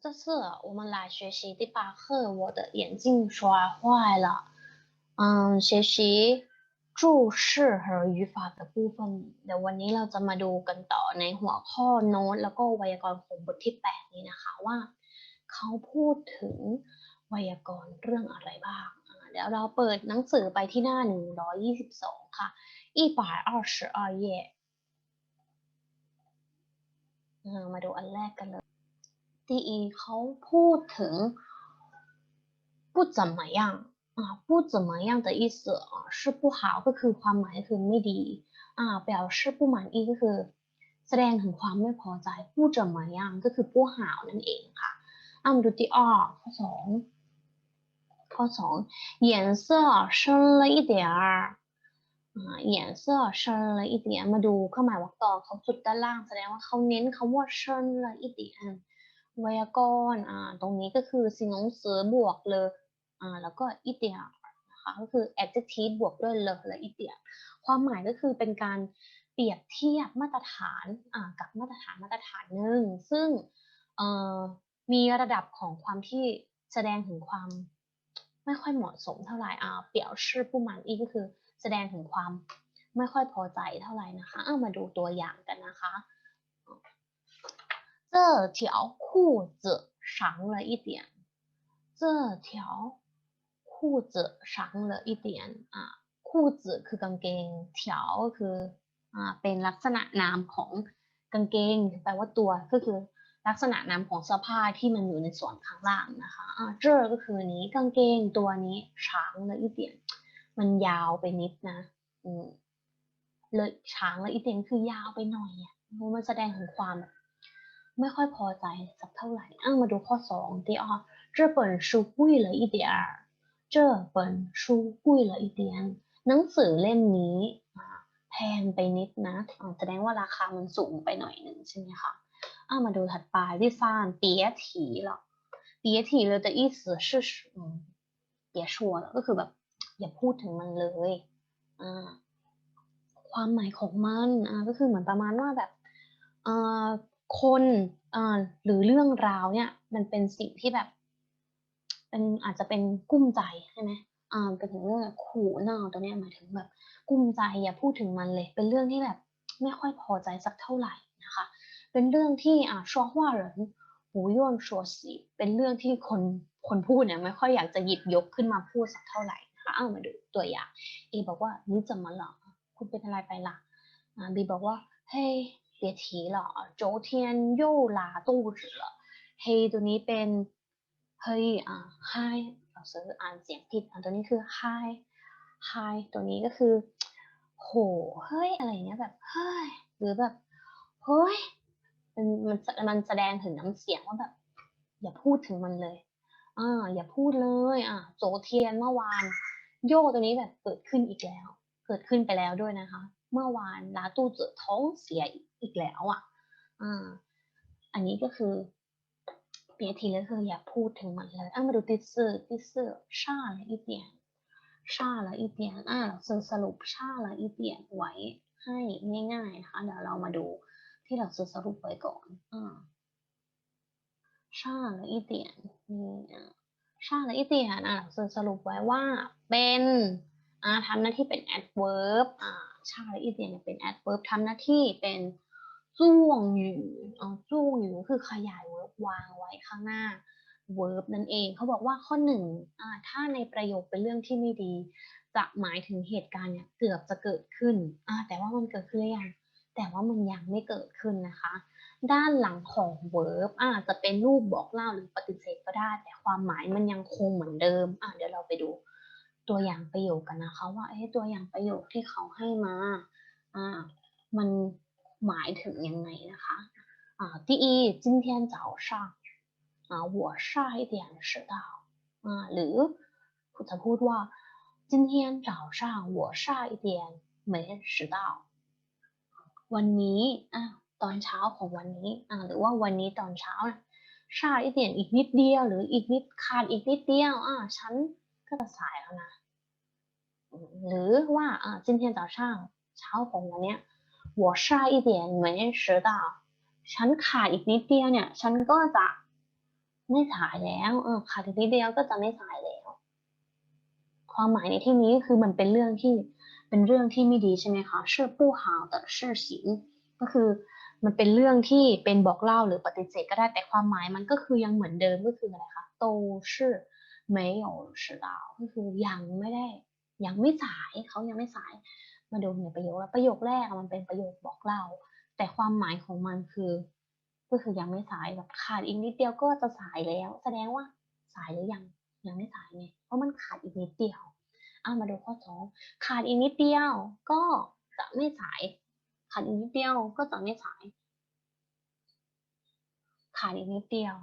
这次我们来学习第八课，我的眼镜摔坏了。嗯，学习注释和语法的部分เดี๋ยววันนี้เราจะมาดูกันต่อในหัวข้อโน้ตแล้วก็ไวยากรณ์ของบทที่แปดนี้นะคะว่าเขาพูดถึงไวยากรณ์เรื่องอะไรบ้างอ่าเดี๋ยวเราเปิดหนังสือไปที่หน้า 122 ค่ะ一百二十二页อ่ามาดูอันแรกกันเลย 第一เขาพูดถึง不怎么样อ่า不怎么样的意思อ่า是不好ก็คือความหมายคือไม่ดีอ่าแปลว่า是不满意ก็คือ แสดงถึงความไม่พอใจ不怎么样ก็คือ不好นั่นเองค่ะอ่ามาดูที่อ้อข้อสองข้อสอง颜色深了一点儿อ่า颜色深了一点มาดูเครื่องหมายวรรคต่อเขาสุดด้านล่าง แสดงว่าเขาเน้นคำว่า深了一点 ไวยากรณ์อ่าตรงนี้ก็คือสิ่งของเสือบวกเลยอ่าแล้วก็อีเดียนะคะก็คือ adjective บวกด้วยเลยและอีเดียความหมายก็คือเป็นการเปรียบเทียบมาตรฐานอ่ากับมาตรฐานมาตรฐานหนึ่งซึ่งเอ่อมีระดับของความที่แสดงถึงความไม่ค่อยเหมาะสมเท่าไหร่อ่าเปรียวชื่อผู้มันอีก็คือแสดงถึงความไม่ค่อยพอใจเท่าไหร่นะคะ เอามาดูตัวอย่างกันนะคะ 这条裤子长了一点这条裤子长了一点อ่าคู่จืคือกางเกงเถียวคืออ่าเป็นลักษณะนามของกางเกงแปลว่าตัวก็คือลักษณะนามของเสื้อผ้าที่มันอยู่ในส่วนข้างล่างนะคะอ่าเจอก็คือนี้กางเกงตัวนี้ช้างละอีเตียนมันยาวไปนิดนะอืมเลยช้างละอีเตียนคือยาวไปหน่อยอ่ะมันแสดงถึงความแบบ ไม่ค่อยพอใจสักเท่าไหร่อ่ะมาดูข้อสองที่อ่ะ这本书贵了一点儿这本书贵了一点หนังสือเล่มนี้แพงไปนิดนะแสดงว่าราคามันสูงไปหน่อยหนึ่งใช่ไหมคะอ่ะมาดูถัดไปที่สาม别提了别提了的意思是อืม别说了ก็คือแบบ อย่าพูดถึงมันเลยอ่าความหมายของมันอ่าก็คือเหมือนประมาณว่าแบบอ่า คนหรือเรื่องราวเนี่ย มันเป็นสิ่งที่แบบ เป็นอาจจะเป็นกุ้มใจใช่ไหมอ่าเป็นถึงเรื่องขู่เน่าตัวเนี้ยหมายถึงแบบ กุ้มใจอย่าพูดถึงมันเลย เป็นเรื่องที่แบบไม่ค่อยพอใจสักเท่าไหร่นะคะ เป็นเรื่องที่อ่าชัวว่าเหรินหูย่นชัวสีเป็นเรื่องที่คนคนพูดเนี่ยไม่ค่อยอยากจะหยิบยกขึ้นมาพูดสักเท่าไหร่นะคะเอามาดูตัวอย่างเอบอกว่านี่จะมาหรอคุณเป็นอะไรไปล่ะอ่าบีบอกว่าเฮ้ย 别提了昨天又拉肚子了เฮ้ตัวนี้เป็นเฮ้ยอ่า hi เราซื้ออ่านเสียงผิดอ่ะตัวนี้คือ hi hi ตัวนี้ก็คือ โห เฮ้ย อะไรเนี้ยแบบ เฮ้ย หรือแบบ เฮ้ย มันมันมันแสดงถึงน้ำเสียงว่าแบบ อย่าพูดถึงมันเลย อ่า อย่าพูดเลย อ่าโจเทียนเมื่อวาน โยตัวนี้แบบเกิดขึ้นอีกแล้ว เกิดขึ้นไปแล้วด้วยนะคะ เมื่อวานลาตู้เจอท้องเสียอีกแล้วอะอ่าอันนี้ก็คือเปลี่ยทีเลยคืออย่าพูดถึงมันเลยอะมาดูติดสือติดสือชาเลยอีเดียนชาเลยอีเดียนอะเราสรุปชาเลยอีเดียนไว้ให้ง่ายๆนะคะเดี๋ยวเรามาดูที่เราสรุปไว้ก่อนอ่าชาเลยอีเดียนนี่อะชาและอิเตียนอะสรุปไว้ว่าเป็นอ่าทำหน้าที่เป็น adverb อ่า ชาและอีเซียนเป็น adverb ทำหน้าที่เป็นจ้วงอยู่เอาจ้วงอยู่คือขยาย verb วางไว้ข้างหน้า verb นั่นเองเขาบอกว่าข้อหนึ่งถ้าในประโยคเป็นเรื่องที่ไม่ดี จะหมายถึงเหตุการณ์เนี่ยเกือบจะเกิดขึ้นแต่ว่ามันเกิดขึ้นหรือยังแต่ว่ามันยังไม่เกิดขึ้นนะคะ ด้านหลังของ verb อาจจะเป็นรูปบอกเล่าหรือปฏิเสธก็ได้ แต่ความหมายมันยังคงเหมือนเดิมเดี๋ยวเราไปดู ตัวอย่างประโยคกันนะคะ ว่าเอ๊ะตัวอย่างประโยคที่เขาให้มาอ่ามันหมายถึงยังไงนะคะอ่า第一今天早上啊我差一点迟到อ่าหรือจะพูดว่า今天早上我差一点没迟到วันนี้อ่ะตอนเช้าของวันนี้อ่าหรือว่าวันนี้ตอนเช้านะชาอีกเดียนอีกนิดเดียว หรืออีกนิดขาดอีกนิดเดียวอ่าฉันก็จะสายแล้วนะ หรือว่าอ่า今天早上เช้าของวันเนี้ย我差一点没迟到ฉันขาดอีกนิดเดียวเนี่ย ฉันก็จะ ไม่สายแล้วเออขาดอีกนิดเดียวก็จะไม่สายแล้ว ความหมายในที่นี้คือมันเป็นเรื่องที่เป็นเรื่องที่ไม่ดีใช่ไหมคะ是不好的事情ก็คือมันเป็นเรื่องที่เป็นบอกเล่าหรือปฏิเสธก็ได้แต่ความหมายมันก็คือยังเหมือนเดิมก็คืออะไรคะ都是没有迟到ก็คือยังไม่ได้ ยังไม่สายเขายังไม่สาย มาดูในประโยคแล้วประโยคแรกมันเป็นประโยคบอกเล่า แต่ความหมายของมันคือ ก็คือยังไม่สายแบบขาดอีกนิดเดียวก็จะสายแล้ว แสดงว่าสายหรือยังยังไม่สายไงเพราะมันขาดอีกนิดเดียวเอะมาดูข้อสองขาดอีกนิดเดียวก็จะไม่สาย ขาดอีกนิดเดียวก็จะไม่สาย ขาดอีกนิดเดียว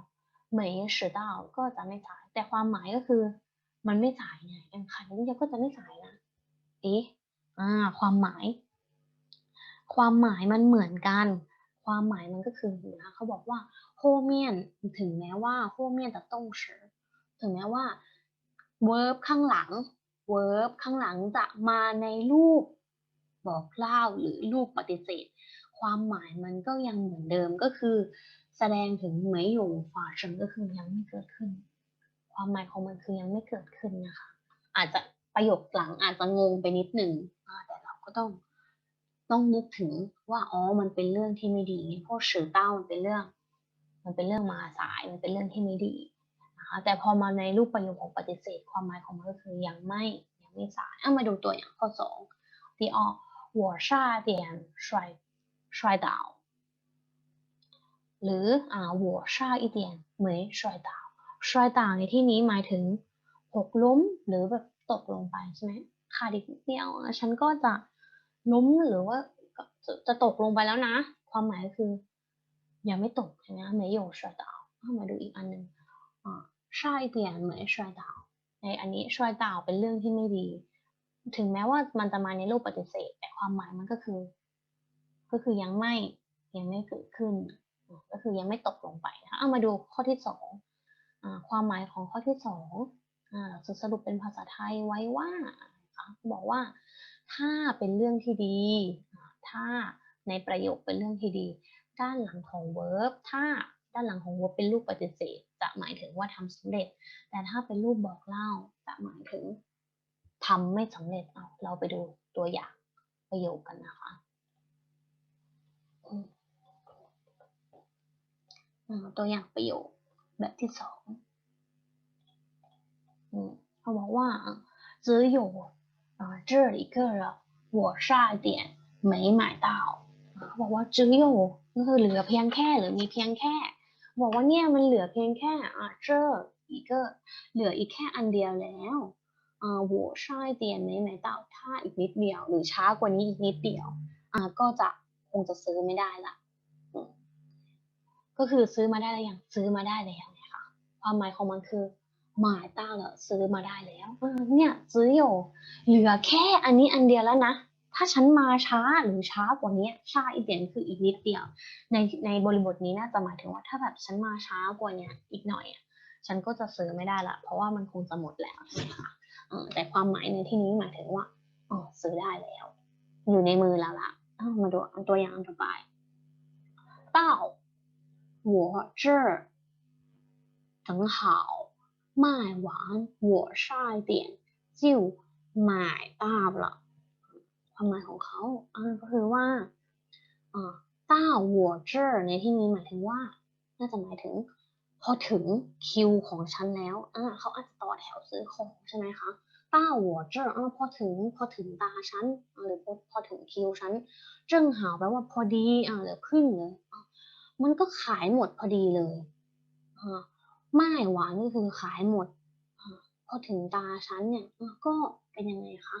เหมย迟到ก็จะไม่สาย แต่ความหมายก็คือ มันไม่สายไงยังขาดอีกนิดเดียวก็จะไม่สายนะเอ๊ะอ่า ความหมาย ความหมายมันเหมือนกัน ความหมายมันก็คือนะเขาบอกว่าโฮเมียนถึงแม้ว่าโฮเมียนจะต้องเฉถึงแม้ว่า verb ข้างหลัง verb ข้างหลังจะมาในรูปบอกเล่าหรือรูปปฏิเสธ ความหมายมันก็ยังเหมือนเดิมก็คือ แสดงถึงไม่อยู่ฝาเฉิงก็คือยังไม่เกิดขึ้น ความหมายของมันคือยังไม่เกิดขึ้นนะคะ อาจจะประโยคหลังอาจจะงงไปนิดหนึ่งแต่เราก็ต้องต้องนึกถึงว่าอ๋อมันเป็นเรื่องที่ไม่ดีพวกสือเต้ามันเป็นเรื่อง มันเป็นเรื่องมาสายมันเป็นเรื่องที่ไม่ดีนะคะแต่พอมาในรูปประโยคของปฏิเสธความหมายของมันก็คือยังไม่ยังไม่สายเอามาดูตัวอย่างข้อสองที่ออหัวชาเดียนชวยชวยดาวหรืออ่าหัวชาอีเดียนเมยชวยดาว รอยต่างในที่นี้หมายถึงหกล้มหรือแบบตกลงไปใช่ไหมขาดอีกนิดเดียวฉันก็จะล้มหรือว่าจะจะตกลงไปแล้วนะ ความหมายคืออย่าไม่ตกใช่ไหมไม่โยต่าวมาดูอีกอันหนึ่งอ่าชายเลี่ยนเหมยชายต่าวในอันนี้ชายต่าวเป็นเรื่องที่ไม่ดี ถึงแม้ว่ามันจะมาในรูปปฏิเสธ แต่ความหมายมันก็คือ ก็คือยังไม่ยังไม่เกิดขึ้น ก็คือยังไม่ตกลงไปนะเอามาดูข้อที่สอง ความหมายของข้อที่สองอ่าเราจะสรุปเป็นภาษาไทยไว้ว่าบอกว่า ถ้าเป็นเรื่องที่ดี ถ้าในประโยคเป็นเรื่องที่ดี ด้านหลังของ verb ถ้าด้านหลังของ verb เป็นรูปปฏิเสธ จะหมายถึงว่าทำสำเร็จ แต่ถ้าเป็นรูปบอกเล่า จะหมายถึงทำไม่สำเร็จเอาเราไปดูตัวอย่างประโยคกันนะคะตัวอย่างประโยค แบบที่สองอืมเขาบอกว่า只有啊这一个人我差一点没买到อ่าเขาบอกว่า只有ก็คือเหลือเพียงแค่หรือมีเพียงแค่ บอกว่าเนี่ยมันเหลือเพียงแค่อ่า这一个เหลืออีกแค่อันเดียวแล้วอ่า我差一点没买到ถ้าอีกนิดเดียว หรือช้ากว่านี้อีกนิดเดียวอ่าก็จะคงจะซื้อไม่ได้ละอืม ก็คือซื้อมาได้แล้วยังซื้อมาได้แล้วไงคะความหมายของมันคือหมายต้าแล้วซื้อมาได้แล้วเนี่ยซื้ออยู่เหลือแค่อันนี้อันเดียวแล้วนะถ้าฉันมาช้าหรือช้ากว่านี้ช้าอีกเดียวคืออีกนิดเดียว ในในบริบทนี้น่าจะหมายถึงว่าถ้าแบบฉันมาช้ากว่าเนี้ยอีกหน่อยอะฉันก็จะซื้อไม่ได้ละเพราะว่ามันคงจะหมดแล้วใช่ไหมคะแต่ความหมายในที่นี้หมายถึงว่าอ๋อซื้อได้แล้ว อยู่ในมือแล้วล่ะมาดูตัวอย่างอันต่อไป到我这儿正好卖完我差一点就买到了ความหมายของเขาอ่าก็คือว่าอ่าต้าหัวเจอในที่นี้หมายถึงว่า น่าจะหมายถึง พอถึงคิวของฉันแล้วอ่าเขาอาจจะต่อแถวซื้อของใช่ไหมคะต้าหัวเจออ่าพอถึงพอถึงตาฉันอ่าหรือพอพอถึงคิวฉันเจิ้งหาวแปลว่าพอดีอ่าหรือขึ้นเลยอ่า มันก็ขายหมดพอดีเลยไม่หวานก็คือขายหมดพอถึงตาฉันเนี่ยก็เป็นยังไงคะ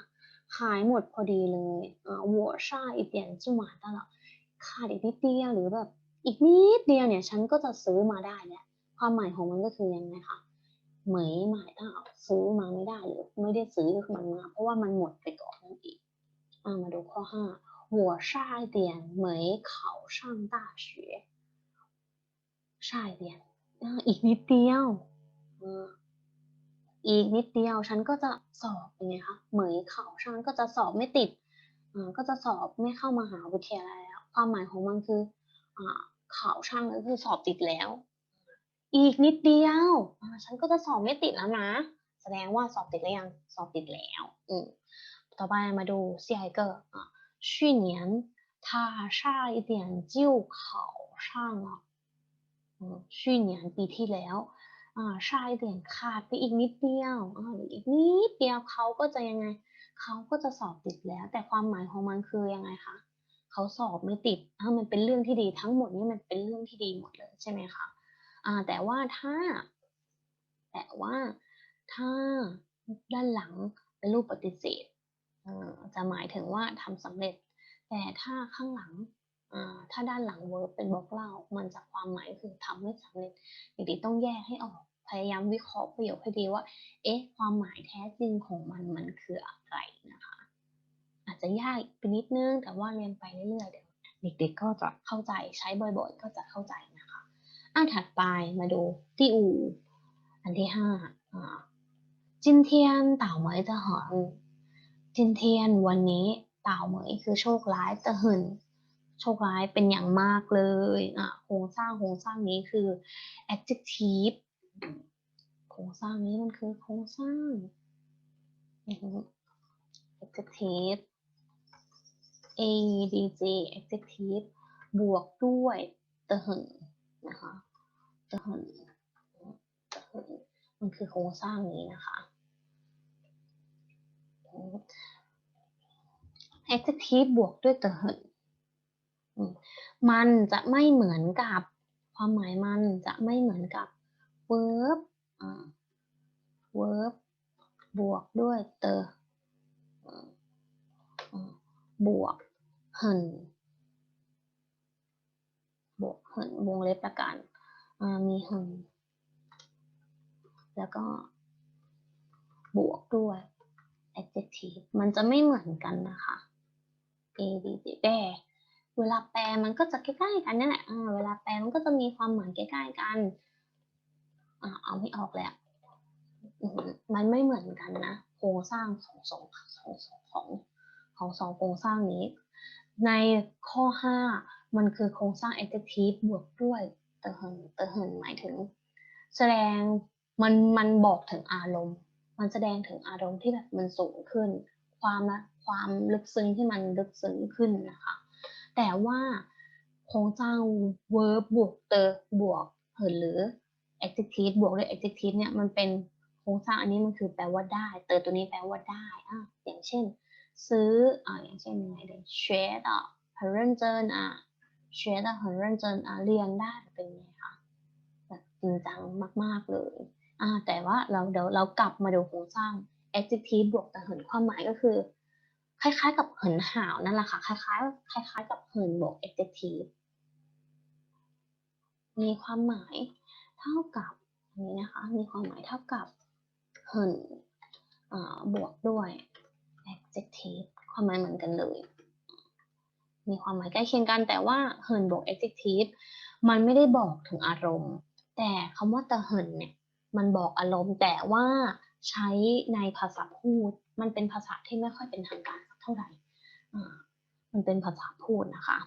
ขายหมดพอดีเลยวัวชาอีเตียนจุหมาตลอดขาดอีกนิดเดียวหรือแบบอีกนิดเดียวเนี่ย ฉันก็จะซื้อมาได้แหละความหมายของมันก็คือยังไงคะเหมยหมายถ้าซื้อมาไม่ได้หรือไม่ได้ซื้อมันมาเพราะว่ามันหมดไปก่อนนั่นเองมาดูข้อห้าหัวชาเตียนเหมยเขาช่าง大学 差一点อ่าอีกนิดเดียวอ่า อีกนิดเดียวฉันก็จะสอบเป็นไงคะเหมยเขาฉันก็จะสอบไม่ติดอ่าก็จะสอบไม่เข้ามหาวิทยาลัยแล้ว ความหมายของมันคืออ่าเขาช่างก็คือสอบติดแล้ว อีกนิดเดียวอ่าฉันก็จะสอบไม่ติดแล้วนะ แสดงว่าสอบติดแล้วยัง สอบติดแล้ว อืมต่อไปมาดู下一个啊去年他差一点就考上了 ชื่อเนี่ยปีที่แล้วชายเด่นขาดไปอีกนิดเดียวอีกนิดเดียวเขาก็จะยังไง เขาก็จะสอบติดแล้ว แต่ความหมายของมันคือยังไงคะเขาสอบไม่ติดมันเป็นเรื่องที่ดีทั้งหมดนี้มันเป็นเรื่องที่ดีหมดเลยใช่ไหมคะแต่ว่าถ้า แต่ว่าถ้าด้านหลังเป็นรูปปฏิเสธจะหมายถึงว่าทำสำเร็จ แต่ถ้าข้างหลัง ถ้าด้านหลัง verb เป็นบอกเล่า มันจะความหมายคือทำไม่สำเร็จเด็กๆต้องแยกให้ออก พยายามวิเคราะห์ประโยคให้ดีว่า เอ๊ะ ความหมายแท้จริงของมันมันคืออะไรนะคะ อาจจะยากไปนิดนึง แต่ว่าเรียนไปเรื่อยๆเดี๋ยวเด็กๆก็จะเข้าใจใช้บ่อยๆ ก็จะเข้าใจนะคะอะถัดไปมาดูที่อู อันที่ห้าอ่าจินเทียนเต่าเหมยจะหอนจินเทียนวันนี้เต่าเหมยคือโชคร้ายจะหึน โชคร้ายเป็นอย่างมากเลยอะโครงสร้างโครงสร้างนี้คือ adjective โครงสร้างนี้มันคือโครงสร้าง adjective adj adjective บวกด้วยตะหึนนะคะตะหึนตหึนมันคือโครงสร้างนี้นะคะ adjective บวกด้วยตะหึน มันจะไม่เหมือนกับ ความหมายมันจะไม่เหมือนกับ verb verb บวกด้วยเตออ่าอ่าบวกหึนบวกหึนวงเล็บประกันมีหึนแล้วก็บวกด้วย adjective มันจะไม่เหมือนกันนะคะ a d j แปล เวลาแปลมันก็จะใกล้ๆกันนั่นแหละเวลาแปลมันก็จะมีความเหมือนใกล้ๆกันเอาไม่ออกแล้วมันไม่เหมือนกันนะโครงสร้างของสองของของของสองโครงสร้างนี้ ในข้อ 5 มันคือโครงสร้าง adjective บวกด้วยเตอเหินเตอเหินหมายถึง แสดงมันมันบอกถึงอารมณ์ มันแสดงถึงอารมณ์ที่แบบมันสูงขึ้น ความละความลึกซึ้งที่มันลึกซึ้งขึ้นนะคะ แต่ว่าโครงสร้าง verb บวกเตอบวกเหินหรือ adjective บวกด้วย adjective เนี่ยมันเป็นโครงสร้างอันนี้มันคือแปลว่าได้ เตอตัวนี้แปลว่าได้อ่ะอย่างเช่น ซื้ออ่าอย่างเช่นยังไงเลย学的很认真อ่ะ学的很认真อ่ะเรียนได้เป็นไงคะแบบจริงจังมาก ๆ เลยอ่าแต่ว่าเราเดี๋ยวเรากลับมาดูโครงสร้าง adjective บวกแต่เหินความหมายก็คือ คล้ายๆ กับเหินหาวนั่นแหละค่ะ คล้ายๆ คล้าย ๆ กับเหินบวก adjective มีความหมายเท่ากับอันนี้นะคะ มีความหมายเท่ากับเหินบวกด้วย adjective ความหมายเหมือนกันเลย มีความหมายใกล้เคียงกันแต่ว่าเหินบวก adjective มันไม่ได้บอกถึงอารมณ์ แต่คำว่าตะเหินเนี่ยมันบอกอารมณ์แต่ว่าใช้ในภาษาพูด มันเป็นภาษาที่ไม่ค่อยเป็นทางการ ท่าไหร่มันเป็นภาษาพูดนะคะ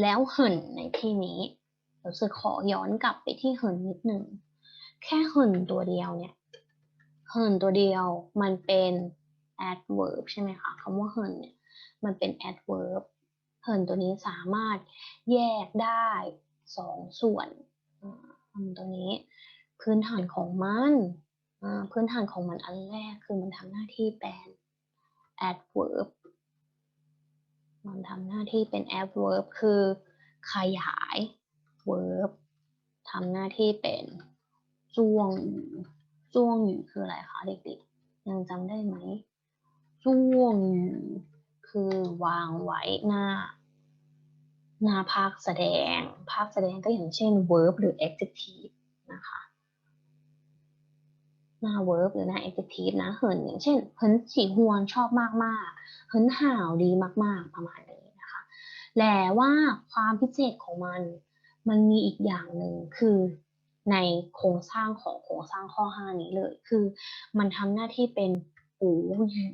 แล้วเหินในที่นี้เราจะขอย้อนกลับไปที่เหินนิดหนึ่ง แค่เหินตัวเดียวเนี่ยเหินตัวเดียวมันเป็น adverb ใช่ไหมคะคำว่าเหินเนี่ยมันเป็น adverb เหินตัวนี้สามารถแยกได้สองส่วนอ่าเหินตัวนี้พื้นฐานของมัน พื้นฐานของมันอันแรกคือมันทำหน้าที่เป็น adverb มันทำหน้าที่เป็น adverb คือขยาย verb ทำหน้าที่เป็นจ้วงหยูจ้วงหยูคืออะไรคะเด็กๆ ยังจำได้ไหมจ้วงหยูคือวางไว้หน้า หน้าภาคแสดง ภาคแสดงก็อย่างเช่น verb หรือ adjective นะคะ หน้า verb หรือหน้า adjective นะเหินอย่างเช่นเหินฉี่ฮวนชอบมากๆเหินห่าวดีมากๆประมาณนี้นะคะแต่ว่าความพิเศษของมันมันมีอีกอย่างหนึ่งคือในโครงสร้างของโครงสร้างข้อ 5 นี้เลย คือมันทำหน้าที่เป็นปูหยู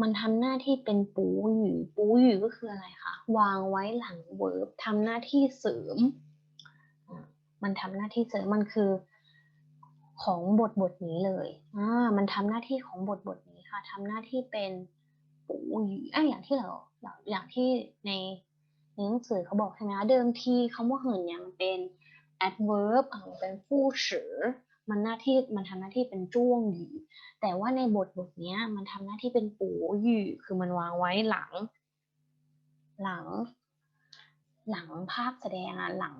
มันทำหน้าที่เป็นปูหยูปูหยูก็คืออะไรคะวางไว้หลัง verb ทำหน้าที่เสริม มันทำหน้าที่เสริมมันคือ ของบทบทนี้เลยอ่ามันทำหน้าที่ของบทบทนี้ค่ะทำหน้าที่เป็นปูหยีอะอย่างที่เราอย่างที่ในในหนังสือเขาบอกใช่ไหมคะเดิมทีคำว่าเหินเนี่ยมันเป็น adverb อ่ามันเป็นผู้สือมันหน้าที่มันทำหน้าที่เป็นจ้วงหยีแต่ว่าในบทบทนี้มันทำหน้าที่เป็นปูหยีคือมันวางไว้หลัง หลัง หลังภาพแสดงอะหลัง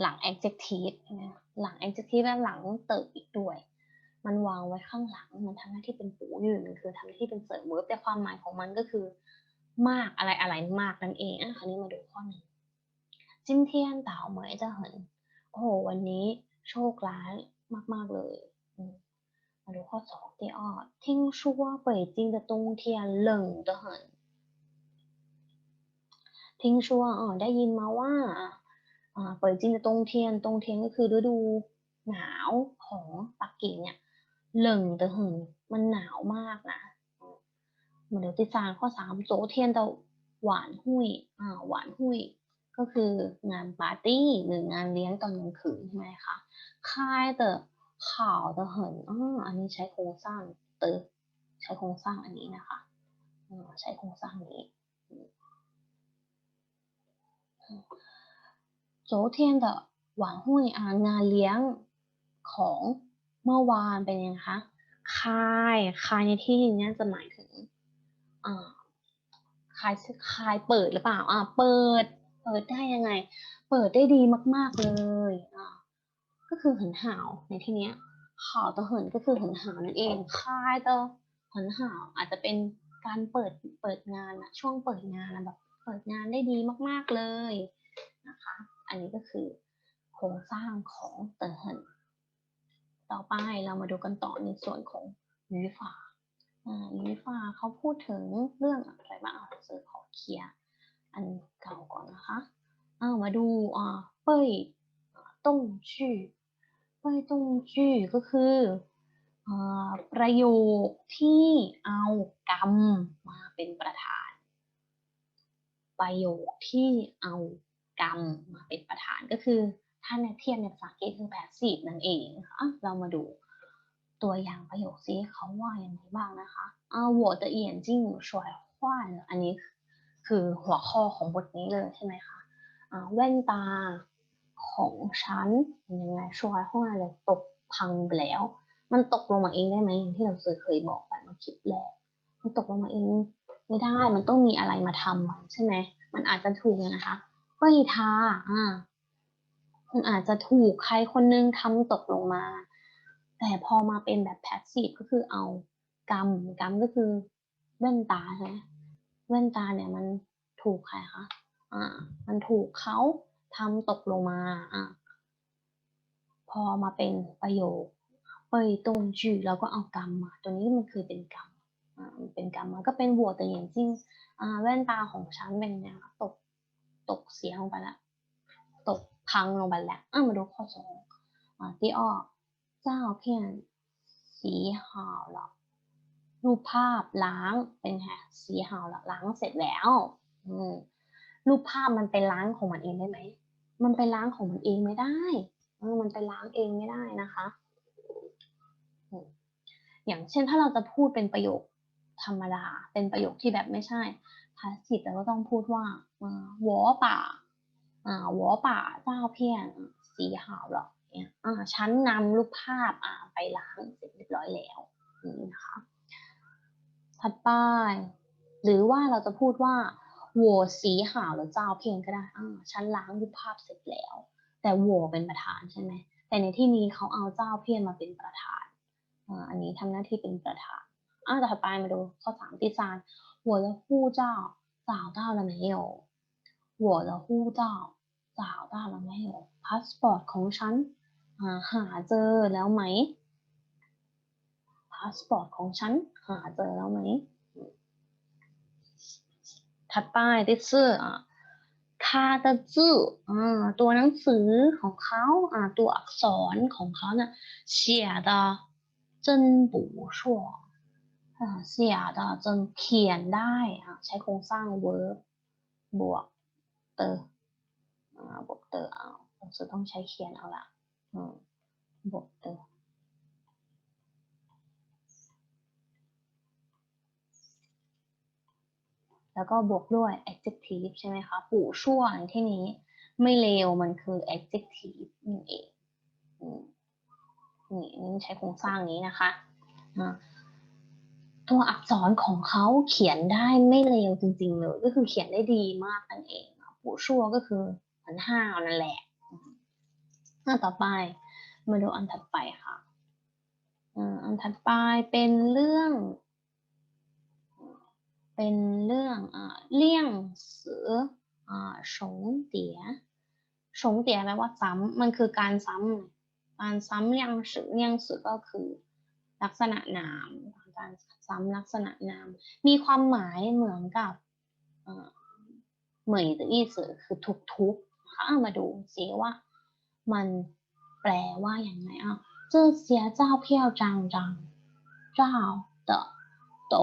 หลัง adjective นะ หลัง adjective และหลังเติบอีกด้วย มันวางไว้ข้างหลัง มันทำหน้าที่เป็นปูอยู่มันคือทำหน้าที่เป็นเสริบิร์บแต่ความหมายของมันก็คือ มากอะไรอะไรมากนั่นเองอะคราวนี้มาดูข้อหนึ่งจิ้มเทียนเต่าเหมยจะเหินโอ้โห วันนี้โชคร้ายมากๆเลยมาดูข้อสองเที่อ้อทิ้งชัวเป่ยจริงจะตรงเทียนเหลิงจะเหินทิ้งชัวอ๋อได้ยินมาว่า เปิดจินจะตรงเทียนตรงเทียนก็คือฤดูหนาวของปักกิ่งเนี่ยเหลิงแต่หึงมันหนาวมากนะมาดูที่สามข้อสามโจเทียนแต่หวานหุยอ่าหวานหุยก็คืองานปาร์ตี้หรืองานเลี้ยงตอนกลางคืนใช่ไหมคะค่ายแต่ข่าวแต่เหินอ่าอันนี้ใช้โครงสร้างเตอใช้โครงสร้างอันนี้นะคะใช้โครงสร้างนี้ โจเทียน的晚会อ่างานเลี้ยงของเมื่อวานเป็นยังไงคะคายคายในที่นี้จะหมายถึงอ่าคายคายเปิดหรือเปล่าอ่าเปิด เปิดได้ยังไง เปิดได้ดีมาก ๆเลยอ่าก็คือเหินห่าวในที่นี้ข่าวตะเหินก็คือเหินห่าวนั่นเองคายตะเหินห่าวอาจจะเป็นการเปิดเปิดงานอะช่วงเปิดงานอะแบบเปิดงานได้ดีมาก ๆเลยนะคะ อันนี้ก็คือโครงสร้างของเตอร์เฮนต่อไปเรามาดูกันต่อในส่วนของยูฟ่ายูฟ่าเขาพูดถึงเรื่องอะไรบ้างเอาซื้อขอเคลียร์อันเก่าก่อนนะคะเอามาดูอ่าเป้ยต้งชื่อเป้ยต้งชื่อก็คือประโยคที่เอากรรมมาเป็นประธาน ประโยคที่เอา กรรมมาเป็นประธานก็คือถ้าในเทียบในภาษาอังกฤษคือ passive นั่นเองนะคะเรามาดูตัวอย่างประโยคซิเขาว่าอย่างไรบ้างนะคะอ่า我的眼睛摔坏了อันนี้คือหัวข้อของบทนี้เลยใช่ไหมคะอ่าแว่นตาของฉันยังไงช่วยห้อยเลยตกพังไปแล้ว มันตกลงมาเองได้ไหมอย่างที่เราเคยบอกไปเมื่อคลิปแรกมันตกลงมาเองไม่ได้ มันต้องมีอะไรมาทำมันใช่ไหมมันอาจจะถูกนะคะ เป้ยทาอ่ามันอาจจะถูกใครคนนึงทำตกลงมา แต่พอมาเป็นแบบแพสซีฟก็คือเอากรรมกรรมก็คือแว่นตาใช่ไหมแว่นตาเนี่ยมันถูกใครคะอ่า มันถูกเขาทำตกลงมาอ่าพอมาเป็นประโยคเปยตรงจื่อแล้วก็เอากรรมมา ตัวนี้มันคือเป็นกรรมอ่าเป็นกรรมมันก็เป็นบวแต่อย่างจริงอ่าแว่นตาของฉันเป็นเนี่ยตก ตกเสียลงไปแล้วตกพังลงไปแล้วอะมาดูข้อสองอ่าที่อ้อเจ้าเพียนสีหาวหรอรูปภาพล้างเป็นไงสีหาวหรอล้างเสร็จแล้วอืมรูปภาพมันไปล้างของมันเองได้ไหมมันไปล้างของมันเองไม่ได้มันไปล้างเองไม่ได้นะคะ อย่างเช่นถ้าเราจะพูดเป็นประโยคธรรมดา เป็นประโยคที่แบบไม่ใช่ พาสซีฟแต่ก็ต้องพูดว่าวอป่าอ่าวอป่าเจ้าเพียนสีหาวหรอเนี่ยอ่าฉันนำรูปภาพอ่าไปล้างเสร็จเรียบร้อยแล้วนี่นะคะถัดไปหรือว่าเราจะพูดว่าวัวสีหาวหรือเจ้าเพียงก็ได้อ่าฉันล้างรูปภาพเสร็จแล้ว แต่วัวเป็นประธานใช่ไหมแต่ในที่นี้เขาเอาเจ้าเพียนมาเป็นประธานอ่าอันนี้ทำหน้าที่เป็นประธานอ่าต่อไปมาดูข้อสามที่ซาน 我的护照找到了没有我的护照找到了没有พาสปอร์ตของฉันหาเจอแล้วไหมพาสปอร์ตของฉันหาเจอแล้วไหมถัดไปที่ชื่ออ่ะคาตะจื้ออ่าตัวหนังสือของเขาอ่าตัวอักษรของเขาเนี่ย写的真不错 อ่า写的จนเขียนได้ใช้โครงสร้าง verb บวกเตอบวกเตอเอาโครงสือต้องใช้เขียนเอาละอืมบทเออแล้วก็บวกด้วย adjective ใช่ไหมคะปู่ชั่วในที่นี้ไม่เลวมันคือ adjective นั่นเองนี่นี่ใช้โครงสร้างนี้นะคะ ตัวอักษรของเขาเขียนได้ไม่เลวจริง ๆ เลย ก็คือเขียนได้ดีมากนั่นเองปูชั่วก็คือเหมือนห้านั่นแหละอืมอ่าต่อไป มาดูอันถัดไปค่ะอันถัดไปเป็นเรื่อง เป็นเรื่องอ่าเลี่ยงเสืออ่าสงเตี๋ยสงเตี๋ยแปลว่าซ้ำมันคือการซ้ำการซ้ำเลี่ยงสือเลี่ยงสือก็คือ ลักษณะนาม การซ้ำลักษณะนาม มีความหมายเหมือนกับเอ่อเหมยหรืออีสือคือทุกๆนะคะเอามาดูสิว่า มันแปลว่าอย่างไรอ่ะ这些照片张张照的都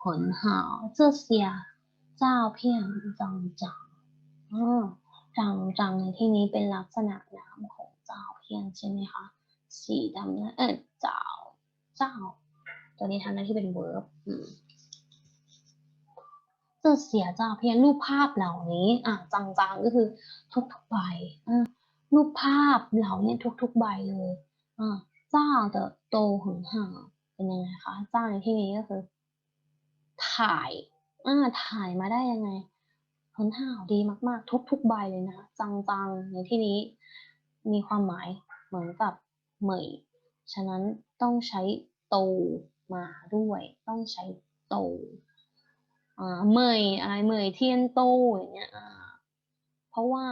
很好，这些照片จังจังอ่าจังจังในที่นี้เป็นลักษณะนามของเจ้าเพียนใช่ไหมคะ สีดำนะเออเจ้า เจ้า ตัวนี้ทำหน้าที่เป็น verb เสื่อเสียจ้าเพียงรูปภาพเหล่านี้ อะจังๆก็คือทุกๆใบอะรูปภาพเหล่านี้ทุกๆใบเลยอะเจ้าจะโตหึงห่าเป็นยังไงคะเจ้าในที่นี้ก็คือ ถ่ายอ่าถ่ายมาได้ยังไงหึงห่าดีมาก ๆ ทุกๆใบเลยนะจังๆในที่นี้ มีความหมายเหมือนกับเหมยฉะนั้นต้องใช้โต มาด้วย ต้องใช้โต อ่า เหมยอะไรเหมยเทียนโตอย่างเงี้ย อ่า เพราะว่า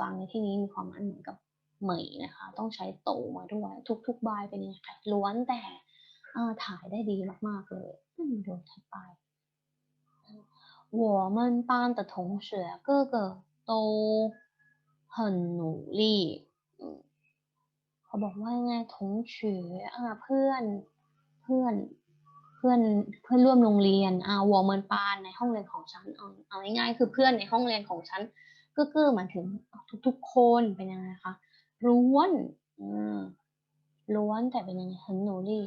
จัง ๆ ในที่นี้มีความหมายเหมือนกับเหมยนะคะ ต้องใช้โตมาด้วย ทุก ๆ ใบเป็นยังไงคะล้วนแต่ อ่า ถ่ายได้ดีมาก ๆ เลยอืมดูถัดไป 我们班的同学个个都很努力อืมเขาบอกว่ายังไงทงเฉออ่าเพื่อน เ พื่อนเพื่อนเพื่อนร่วมโรงเรียนอาวอร์เมินปานในห้องเรียนของฉันเอาเอาง่ายๆคือเพื่อนในห้องเรียนของฉันก็คือหมายถึงทุกๆคนเป็นยังไงคะร้วนอืล้วนแต่เป็นยังไงฮันโนรี่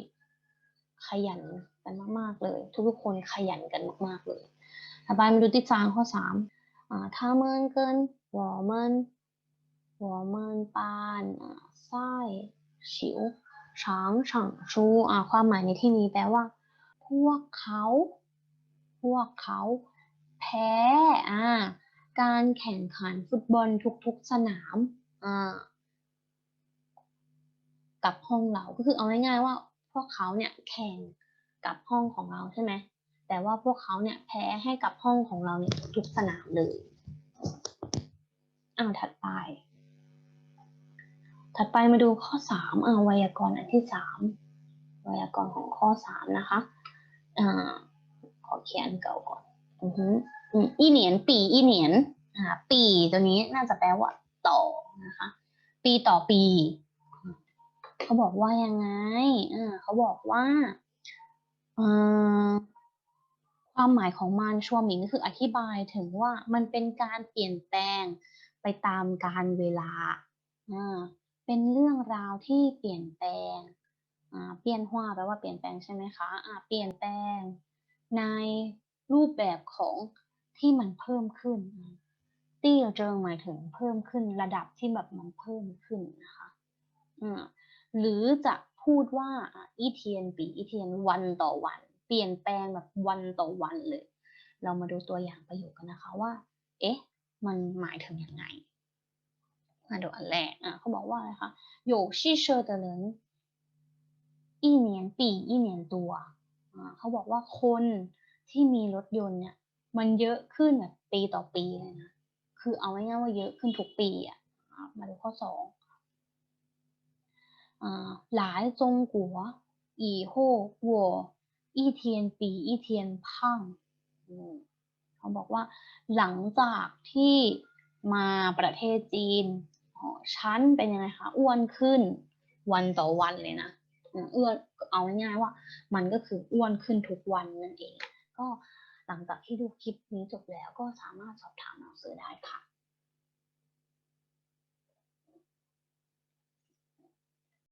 ขยันกันมาก ๆ เลย ทุกๆคนขยันกันมาก ๆ เลยต่อไปมาดูที่จางข้อสามถ้าเมินเกินวอร์เมินอร์เมินปานไส้ชิว ช้างฉางชูอ่าความหมายในที่นี้แปลว่า พวกเขา พวกเขา แพ้อ่าการแข่งขันฟุตบอลทุกๆสนามอ่ากับห้องเราก็คือเอาง่ายๆว่า พวกเขาเนี่ยแข่งกับห้องของเราใช่ไหมแต่ว่าพวกเขาเนี่ยแพ้ให้กับห้องของเราเนี่ยทุกสนามเลยอ่าถัดไป ถัดไปมาดูข้อสามอ่าไวยากรณ์อันที่สามไวยากรณ์ของข้อสามนะคะอ่าขอเขียนเก่าก่อนอือฮึอืมอีเหนียนปีอีเหนียนอ่าปีตัวนี้น่าจะแปลว่าต่อนะคะ ปีต่อปี เขาบอกว่ายังไงอ่าเขาบอกว่าอ่าความหมายของมันชัวหมิงก็คืออธิบายถึงว่ามันเป็นการเปลี่ยนแปลงไปตามกาลเวลาอ่า เป็นเรื่องราวที่เปลี่ยนแปลงอ่าเปลี่ยนหัวแปลว่าเปลี่ยนแปลงใช่ไหมคะอ่าเปลี่ยนแปลงในรูปแบบของที่มันเพิ่มขึ้นตี้เจิงหมายถึงเพิ่มขึ้นระดับที่แบบมันเพิ่มขึ้นนะคะอ่าหรือจะพูดว่าอีเทียนปีอีเทียนวันต่อวัน เปลี่ยนแปลงแบบวันต่อวันเลย เรามาดูตัวอย่างประโยคกันนะคะว่า เอ๊ะ มันหมายถึงยังไง มาดูอันแรกอ่ะเขาบอกว่าอะไรคะ有汽车的人一年比一年多อ่าเขาบอกว่าคนที่มีรถยนต์เนี่ย มันเยอะขึ้นแบบปีต่อปีเลยนะ คือเอาง่ายๆว่าเยอะขึ้นทุกปีอ่ะอ่ะมาดูข้อสองอ่าหลายจงกัว以后我一天比一天胖อืมเขาบอกว่า หลังจากที่มาประเทศจีนอ๋อ ฉันเป็นยังไงคะอ้วนขึ้น วันต่อวันเลยนะอืมอ้วนเอาง่ายๆว่า มันก็คืออ้วนขึ้นทุกวันนั่นเอง ก็หลังจากที่ดูคลิปนี้จบแล้วก็สามารถสอบถามหนังสือได้ค่ะ